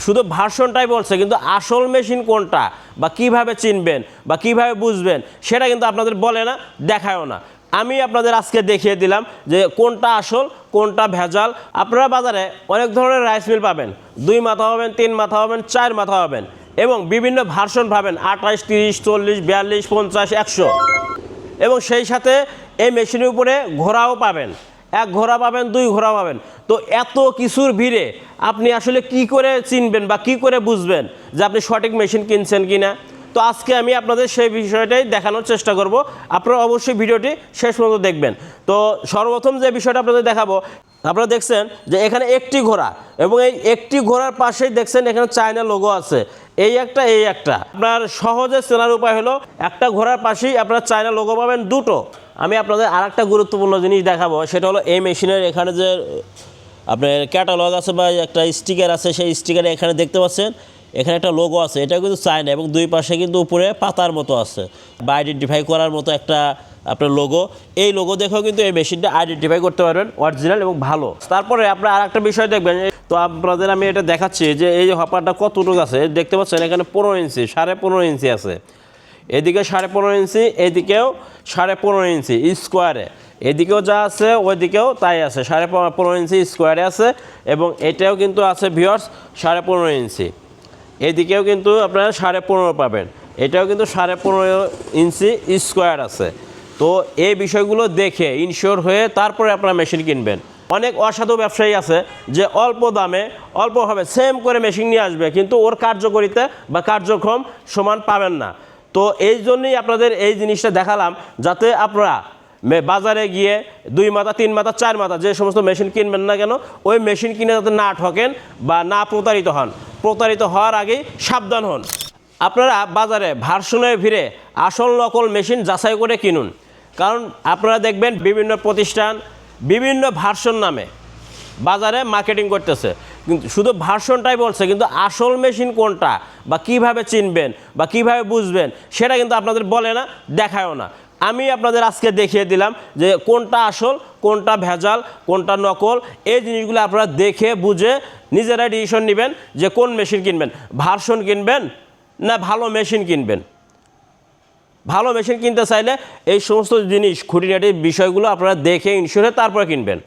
শুধু ভার্সনটাই বলছে, কিন্তু আসল মেশিন কোনটা? বা কীভাবে চিনবেন? বা কীভাবে বুঝবেন? সেটা কিন্তু আপনাদের বলে না, দেখায়ও না। আমি আপনাদের আজকে দেখিয়ে দিলাম যে কোনটা আসল, কোনটা ভেজাল। আপনারা বাজারে অনেক ধরনের রাইস মিল পাবেন। দুই মাথা হবেন তিন মাথা হবেন চার মাথা হবেন এবং বিভিন্ন ভার্সন পাবেন, আঠাশ, তিরিশ, চল্লিশ, বিয়াল্লিশ, পঞ্চাশ, একশো। এবং সেই সাথে এই মেশিনের উপরে ঘোরাও পাবেন। এক ঘোড়া পাবেন, দুই ঘোড়া পাবেন। তো এত কিছুর ভিড়ে আপনি আসলে কি করে চিনবেন বা কি করে বুঝবেন যে আপনি সঠিক মেশিন কিনছেন কি না তো আজকে আমি আপনাদের সেই বিষয়টাই দেখানোর চেষ্টা করব। আপনারা অবশ্যই ভিডিওটি শেষ পর্যন্ত দেখবেন। তো সর্বপ্রথম যে বিষয়টা আপনাদের দেখাবো, আপনারা দেখছেন যে এখানে একটি ঘোড়া এবং এই একটি ঘোড়ার পাশেই দেখছেন এখানে চায়না লোগো আছে। এই একটা এই একটা। আপনার সহজে চেনার উপায় হলো, একটা ঘোড়ার পাশেই আপনার চায়না লোগো পাবেন দুটো। আমি আপনাদের আর একটা গুরুত্বপূর্ণ জিনিস দেখাবো, সেটা হলো এই মেশিনের এখানে যে, আপনার ক্যাটালগ আছে বা একটা স্টিকার আছে, সেই স্টিকারে এখানে দেখতে পাচ্ছেন, এখানে একটা লোগো আছে এটা কিন্তু চায়না এবং দুই পাশে কিন্তু উপরে পাতার মতো আছে, বা আইডেন্টিফাই করার মতো একটা, আপনার লোগো এই লোগো দেখেও কিন্তু এই মেশিনটা আইডেন্টিফাই করতে পারবেন অরিজিনাল এবং ভালো। তারপরে আপনার আর একটা বিষয় দেখবেন, তো আপনাদের আমি এটা দেখাচ্ছি, যে এই হপারটা কতটুকু আছে, দেখতে পাচ্ছেন এখানে পনেরো ইঞ্চি, সাড়ে পনেরো ইঞ্চি আছে। এদিকে সাড়ে পনেরো ইঞ্চি, এদিকেও সাড়ে পনেরো ইঞ্চি স্কোয়ারে এদিকেও যা আছে, ওইদিকেও তাই আছে। সাড়ে পনেরো- ইঞ্চি স্কোয়ারে আছে এবং এটাও কিন্তু আছে ভিওর্স সাড়ে পনেরো ইঞ্চি। এদিকেও কিন্তু আপনারা সাড়ে পনেরো পাবেন। এটাও কিন্তু সাড়ে পনেরো ইঞ্চি স্কোয়ার আছে। তো এই বিষয়গুলো দেখে ইনশিওর হয়ে তারপরে আপনারা মেশিন কিনবেন। অনেক অসাধু ব্যবসায়ী আছে যে অল্প দামে, অল্পভাবে সেম করে মেশিন নিয়ে আসবে, কিন্তু ওর কার্যকরিতা বা কার্যক্রম সমান পাবেন না। তো এই জন্যই আপনাদের এই জিনিসটা দেখালাম, যাতে আপনারা বাজারে গিয়ে দুই মাথা, তিন মাথা, চার মাথা যে সমস্ত মেশিন কিনবেন না কেন, ওই মেশিন কিনে যাতে না ঠকেন বা না প্রতারিত হন। প্রতারিত হওয়ার আগেই সাবধান হন। আপনারা বাজারে ভার্সনে ভিড়ে আসল নকল মেশিন যাচাই করে কিনুন। কারণ আপনারা দেখবেন বিভিন্ন প্রতিষ্ঠান বিভিন্ন ভার্সন নামে বাজারে মার্কেটিং করতেছে। কিন্তু শুধু ভার্সনটাই বলছে, কিন্তু আসল মেশিন কোনটা? বা কীভাবে চিনবেন? বা কীভাবে বুঝবেন? সেটা কিন্তু আপনাদের বলে না, দেখায়ও না। আমি আপনাদের আজকে দেখিয়ে দিলাম যে কোনটা আসল, কোনটা ভেজাল, কোনটা নকল, এই জিনিসগুলো আপনারা দেখে বুঝে নিজেরাই ডিসিশন নেবেন যে কোন মেশিন কিনবেন। ভার্সন কিনবেন না ভালো মেশিন কিনবেন? ভালো মেশিন কিনতে চাইলে এই সমস্ত জিনিস, খুঁটিনাটি বিষয়গুলো আপনারা দেখে ইনশিওরে তারপরে কিনবেন।